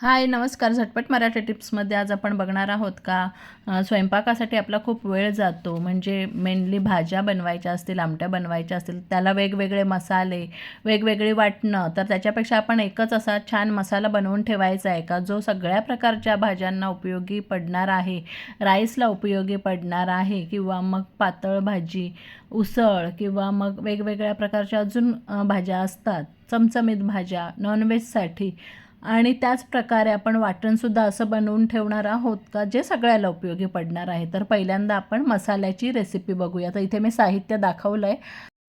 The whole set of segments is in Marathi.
हाय नमस्कार. झटपट मराठी टिप्समध्ये आज आपण बघणार आहोत का? स्वयंपाकासाठी आपला खूप वेळ जातो. म्हणजे मेनली भाज्या बनवायच्या असतील आमट्या बनवायच्या असतील त्याला वेगवेगळे मसाले वेगवेगळी वाटणं. तर त्याच्यापेक्षा आपण एकच असा छान मसाला बनवून ठेवायचा आहे का? जो सगळ्या प्रकारच्या भाज्यांना उपयोगी पडणार आहे राईसला उपयोगी पडणार आहे किंवा मग पातळ भाजी उसळ किंवा मग वेगवेगळ्या प्रकारच्या अजून भाज्या असतात. चमचमीत भाज्या नॉनव्हेजसाठी आणि त्याच प्रकारे आपण वाटणसुद्धा असं बनवून ठेवणार आहोत का जे सगळ्याला उपयोगी पडणार आहे. तर पहिल्यांदा आपण मसाल्याची रेसिपी बघूया. तर इथे मी साहित्य दाखवलं आहे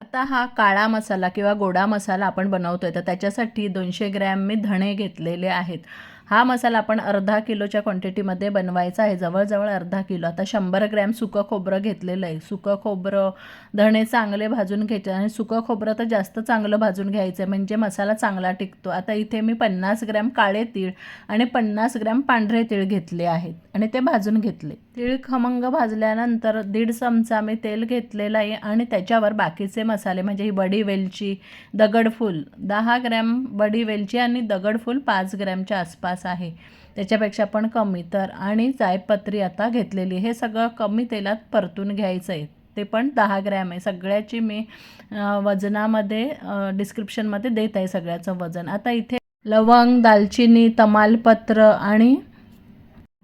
आता हा काळा मसाला किंवा गोडा मसाला आपण बनवतो आहे तर त्याच्यासाठी दोनशे ग्रॅम मी धणे घेतलेले आहेत. हा मसाला आपण अर्धा किलोच्या क्वांटिटीमध्ये बनवायचा आहे. जवळजवळ अर्धा किलो. आता शंभर ग्रॅम सुकं खोबरं घेतलेलं आहे. सुकं खोबरं धणे चांगले भाजून घ्यायचे आणि सुकं खोबरं तर जास्त चांगलं भाजून घ्यायचं आहे. म्हणजे मसाला चांगला टिकतो. आता इथे मी पन्नास ग्रॅम काळे तीळ आणि पन्नास ग्रॅम पांढरे तीळ घेतले आहेत आणि ते भाजून घेतले. तीळ खमंग भाजल्यानंतर दीड चमचा मी तेल घेतलेलं आहे आणि त्याच्यावर बाकीचे मसाले म्हणजे ही बडी वेलची दगडफूल दहा ग्रॅम बडी वेलची आणि दगडफूल पाच ग्रॅमच्या आसपास आहे. त्याच्यापेक्षा पण कमी. तर आणि जायपत्री आता घेतलेली हे सगळं कमी तेलात परतून घ्यायचं आहे. ते पण दहा ग्रॅम आहे. सगळ्याची मी वजनामध्ये डिस्क्रिप्शनमध्ये देत आहे सगळ्याचं वजन. आता इथे लवंग दालचिनी तमालपत्र आणि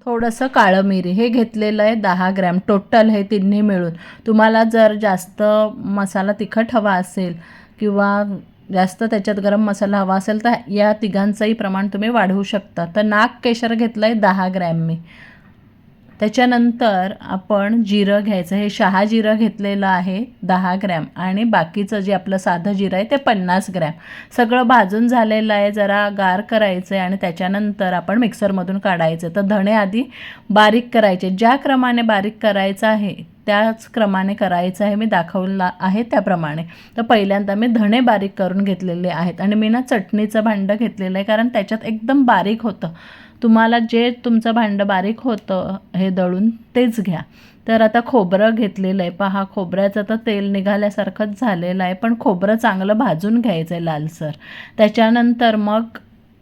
थोडंसं काळं मिरी हे घेतलेलं आहे दहा ग्रॅम. टोटल हे तिन्ही मिळून. तुम्हाला जर जास्त मसाला तिखट हवा असेल किंवा जास्त त्याच्यात गरम मसाला हवा असेल तर या तिघांचंही प्रमाण तुम्ही वाढवू शकता. तर नाग केशर घेतलं आहे दहा ग्रॅम मी. त्याच्यानंतर आपण जिरं घ्यायचं. हे शहा जिरं घेतलेलं आहे दहा ग्रॅम आणि बाकीचं जे आपलं साधं जिरं आहे ते पन्नास ग्रॅम. सगळं भाजून झालेलं आहे जरा गार करायचं आहे आणि त्याच्यानंतर आपण मिक्सरमधून काढायचं. तर धणे आधी बारीक करायचे. ज्या क्रमाने बारीक करायचं आहे त्याच क्रमाने करायचं आहे मी दाखवला आहे त्याप्रमाणे. तर पहिल्यांदा मी धणे बारीक करून घेतलेले आहेत आणि मी ना चटणीचं भांडं घेतलेलं आहे कारण त्याच्यात एकदम बारीक होतं. तुम्हाला जे तुमचं भांडं बारीक होतं हे दळून तेच घ्या. तर आता खोबरं घेतलेलं आहे. पहा खोबऱ्याचं तर तेल निघाल्यासारखंच झालेलं आहे पण खोबरं चांगलं भाजून घ्यायचं आहे लालसर. त्याच्यानंतर मग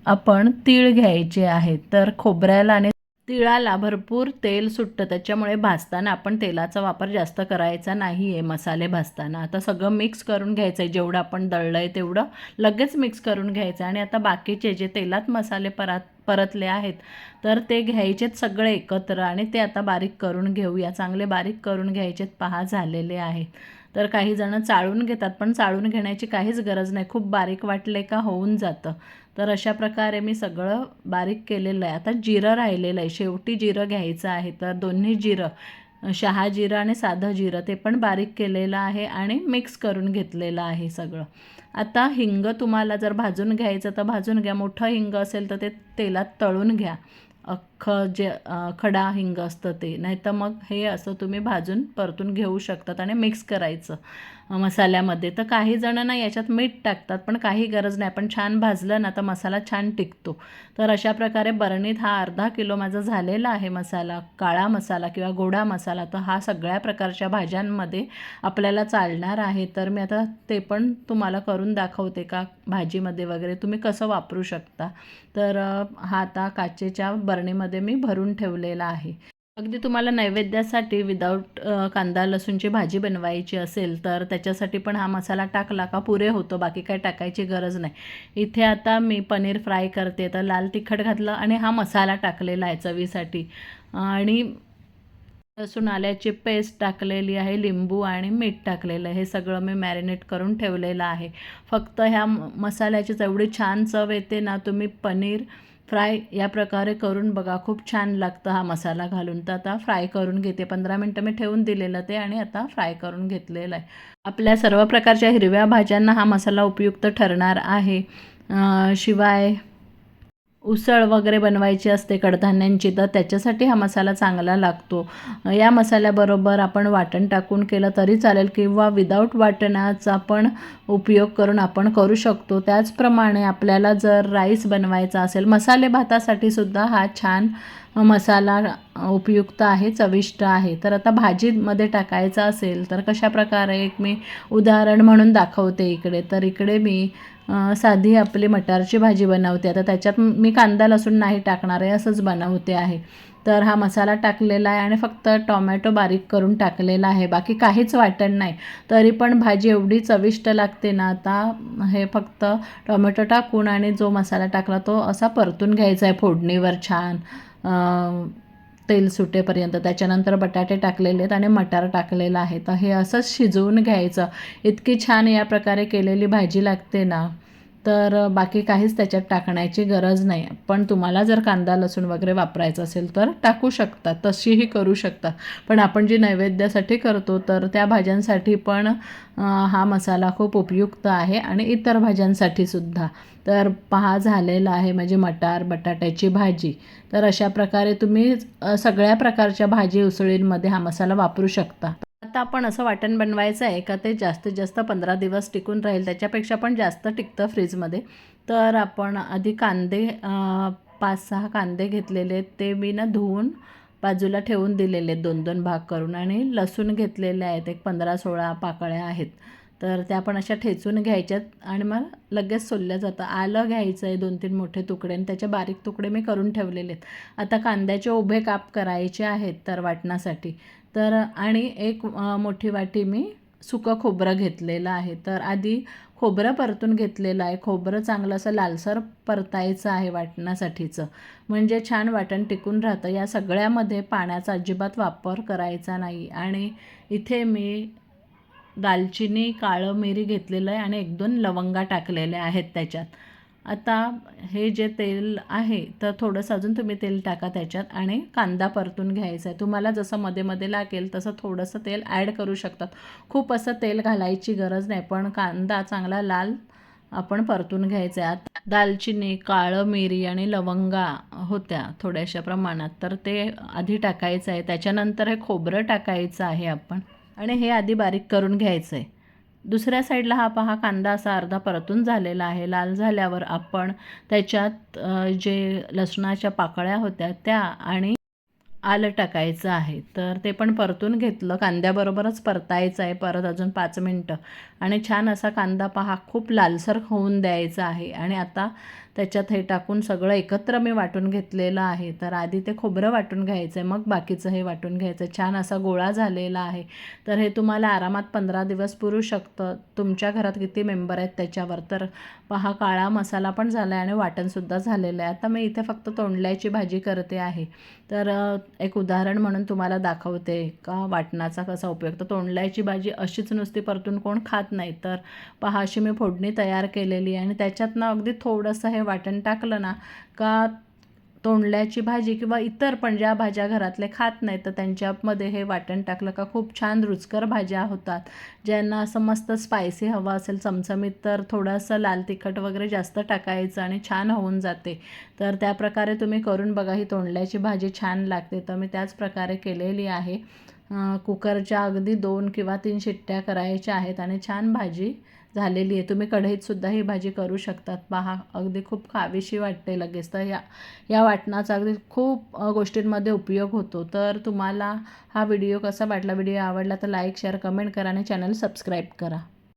आपण तीळ घ्यायचे आहेत तर खोबऱ्याला आणि तिळाला भरपूर तेल सुटतं त्याच्यामुळे भाजताना आपण तेलाचा वापर जास्त करायचा नाही आहे मसाले भाजताना. आता सगळं मिक्स करून घ्यायचं आहे जेवढं आपण दळलं आहे तेवढं लगेच मिक्स करून घ्यायचं आणि आता बाकीचे जे तेलात मसाले परत परतले आहेत तर ते घ्यायचेत सगळे एकत्र आणि ते आता बारीक करून घेऊया. चांगले बारीक करून घ्यायचेत पहा झालेले आहेत. तर काही जणं चाळून घेतात पण चाळून घेण्याची काहीच गरज नाही. खूप बारीक वाटले का होऊन जातं. तर अशा प्रकारे मी सगळं बारीक केलेलं आहे. आता जिरं राहिलेलं आहे. शेवटी जिरं घ्यायचं आहे. तर दोन्ही जिरं शहा जिरं आणि साधं जिरं ते पण बारीक केलेलं आहे आणि मिक्स करून घेतलेलं आहे सगळं. आता हिंग तुम्हाला जर भाजून घ्यायचं तर भाजून घ्या. मोठं हिंग असेल तर ते तेलात तळून घ्या. अख्खं जे खडा हिंग असतं ते. नाही तर मग हे असं तुम्ही भाजून परतून घेऊ शकतात आणि मिक्स करायचं. मसाल्यामध्ये. तर काही जणं ना याच्यात मीठ टाकतात पण काही गरज नाही. पण छान भाजलं ना तर मसाला छान टिकतो. तर अशा प्रकारे बरणीत हा अर्धा किलो माझा झालेला आहे मसाला काळा मसाला किंवा गोडा मसाला. तर हा सगळ्या प्रकारच्या भाज्यांमध्ये आपल्याला चालणार आहे. तर मी आता ते पण तुम्हाला करून दाखवते का? भाजीमध्ये वगैरे तुम्ही कसं वापरू शकता? तर हा आता काचेच्या बरणीमध्ये मी भरून ठेवलेला आहे. अगदी तुम्हाला नैवेद्यासाठी विदाऊट कांदा लसूणची भाजी बनवायची असेल तर त्याच्यासाठी पण हा मसाला टाकला का पुरे होतो बाकी काय टाकायची गरज नाही. इथे आता मी पनीर फ्राय करते तर लाल तिखट घातलं आणि हा मसाला टाकलेला आहे चवीसाठी. आणि लसूण आल्याची पेस्ट टाकलेली आहे लिंबू आणि मीठ टाकलेलं आहे हे सगळं मी मॅरिनेट करून ठेवलेलं आहे. फक्त ह्या मसाल्याची मसाल्याचीच छान चव येते ना तुम्ही पनीर फ्राय या प्रकारे करून बघा खूप छान लागतं हा मसाला घालून. तर आता फ्राय करून घेते. पंधरा मिनटं मी ठेवून दिलेलं ते आणि आता फ्राय करून घेतलेलं आहे. आपल्या सर्व प्रकारच्या हिरव्या भाज्यांना हा मसाला उपयुक्त ठरणार आहे. शिवाय उसळ वगैरे बनवायची असते कडधान्यांची तर त्याच्यासाठी हा मसाला चांगला लागतो. या मसाल्याबरोबर आपण वाटण टाकून केलं तरी चालेल किंवा विदाऊट वाटणाचा पण उपयोग करून आपण करू शकतो. त्याचप्रमाणे आपल्याला जर राईस बनवायचा असेल मसाले भातासाठी सुद्धा हा छान मसाला उपयुक्त आहे चविष्ट आहे. तर आता भाजीमध्ये टाकायचा असेल तर कशा प्रकारे एक मी उदाहरण म्हणून दाखवते इकडे. तर इकडे मी साधी आपली मटारची भाजी बनवते. आता त्याच्यात मी कांदा लसूण नाही टाकणार आहे असंच बनवते आहे. तर हा मसाला टाकलेला आहे आणि फक्त टॉमॅटो बारीक करून टाकलेला आहे. बाकी काहीच वाटण नाही. तरी पण भाजी एवढी चविष्ट लागते ना आता हे फक्त टोमॅटो टाकून आणि जो मसाला टाकला तो असा परतून घ्यायचा आहे फोडणीवर छान. तेल सुटेपर्यंत त्याच्यानंतर बटाटे टाकलेले आहेत आणि मटार टाकलेलं आहे. तर हे असंच शिजवून घ्यायचं. इतकी छान या प्रकारे केलेली भाजी लागते ना. तर बाकी काहीच त्याच्यात टाकण्याची गरज नाही. पण तुम्हाला जर कांदा लसूण वगैरे वापरायचं असेल तर टाकू शकता. तशीही करू शकता. पण आपण जी नैवेद्यासाठी करतो तर त्या भाज्यांसाठी पण हा मसाला खूप उपयुक्त आहे आणि इतर भाज्यांसाठी सुद्धा. तर पहा झालेला आहे म्हणजे मटार बटाट्याची भाजी. तर अशा प्रकारे तुम्ही सगळ्या प्रकारच्या भाजी उसळींमध्ये हा मसाला वापरू शकता. आता आपण असं वाटण बनवायचं आहे का ते जास्तीत जास्त पंधरा दिवस टिकून राहील त्याच्यापेक्षा पण जास्त टिकतं फ्रीजमध्ये. तर आपण आधी कांदे पाच सहा कांदे घेतलेले आहेत ते मी ना धुवून बाजूला ठेवून दिलेले आहेत दोन दोन भाग करून. आणि लसूण घेतलेले आहेत एक पंधरा सोळा पाकळ्या आहेत. तर त्या पण अशा ठेचून घ्यायच्यात आणि मग लगेच सोलल्या जातं. आलं घ्यायचं आहे दोन तीन मोठे तुकडे आणि त्याचे बारीक तुकडे मी करून ठेवलेले आहेत. आता कांद्याचे उभे काप करायचे आहेत तर वाटण्यासाठी. तर आणि एक मोठी वाटी मी सुकं खोबरं घेतलेलं आहे. तर आधी खोबरं परतून घेतलेलं आहे. खोबरं चांगलं असं लालसर परतायचं आहे वाटण्यासाठीचं. म्हणजे छान वाटण टिकून राहतं. या सगळ्यामध्ये पाण्याचा अजिबात वापर करायचा नाही. आणि इथे मी दालचिनी काळं मिरी घेतलेलं आहे आणि एक दोन लवंगा टाकलेल्या आहेत त्याच्यात. आता हे जे तेल आहे तर थोडंसं अजून तुम्ही तेल टाका त्याच्यात आणि कांदा परतून घ्यायचा आहे. तुम्हाला जसं मध्ये मध्ये लागेल तसं थोडंसं तेल ॲड करू शकतात. खूप असं तेल घालायची गरज नाही पण कांदा चांगला लाल आपण परतून घ्यायचा आहे. आता दालचिनी काळं मिरी आणि लवंगा होत्या थोड्याशा प्रमाणात तर ते आधी टाकायचं आहे. त्याच्यानंतर हे खोबरं टाकायचं आहे आपण. आणि हे आधी बारीक करून घ्यायचं आहे. दुसऱ्या साईडला हा पहा कांदा असा अर्धा परतून झालेला आहे. लाल झाल्यावर आपण त्याच्यात जे लसणाच्या पाकळ्या होत्या त्या आणि आलं टाकायचं आहे. तर ते पण परतून घेतलं. कांद्याबरोबरच परतायचं आहे परत अजून पाच मिनटं. आणि छान असा कांदा पहा खूप लालसर होऊन द्यायचा आहे. आणि आता त्याच्यात हे टाकून सगळं एकत्र मी वाटून घेतलेलं आहे. तर आधी ते खोबरं वाटून घ्यायचं आहे मग बाकीचं हे वाटून घ्यायचं आहे. छान असा गोळा झालेला आहे. तर हे तुम्हाला आरामात पंधरा दिवस पुरू शकतं. तुमच्या घरात किती मेंबर आहेत त्याच्यावर? तर पहा काळा मसाला पण झाला आहे आणि वाटणसुद्धा झालेलं आहे. आता मी इथे फक्त तोंडल्याची भाजी करते आहे. तर एक उदाहरण म्हणून तुम्हाला दाखवते का? वाटणाचा कसा उपयोग? तर तोंडल्याची भाजी अशीच नुसती परतून कोण खात नाही. तर पहा अशी मी फोडणी तयार केलेली आहे आणि त्याच्यात ना अगदी थोडंसं हे वाटण टाकलं ना का तोंडल्याची भाजी किंवा इतर पण ज्या भाज्या घरातले खात नाही तर त्यांच्यामध्ये हे वाटण टाकलं का खूप छान रुचकर भाज्या होतात. ज्यांना असं मस्त स्पायसी हवं असेल चमचमीत तर थोडंसं लाल तिखट वगैरे जास्त टाकायचं आणि छान होऊन जाते. तर त्या प्रकारे तुम्ही करून बघा ही तोंडल्याची भाजी छान लागते. तर मी त्याच प्रकारे केलेली आहे. कुकरच्या अगदी दोन किंवा तीन शिट्ट्या करायच्या आहेत आणि छान भाजी झालेली आहे. तुम्ही कढईतसुद्धा ही भाजी करू शकतात. पहा अगदी खूप खावीशी वाटते लगेच. तर या या वाटणाचा अगदी खूप गोष्टींमध्ये उपयोग होतो. तर तुम्हाला हा व्हिडिओ कसा वाटला व्हिडिओ आवडला तर लाईक शेअर कमेंट करा आणि चॅनल सबस्क्राईब करा.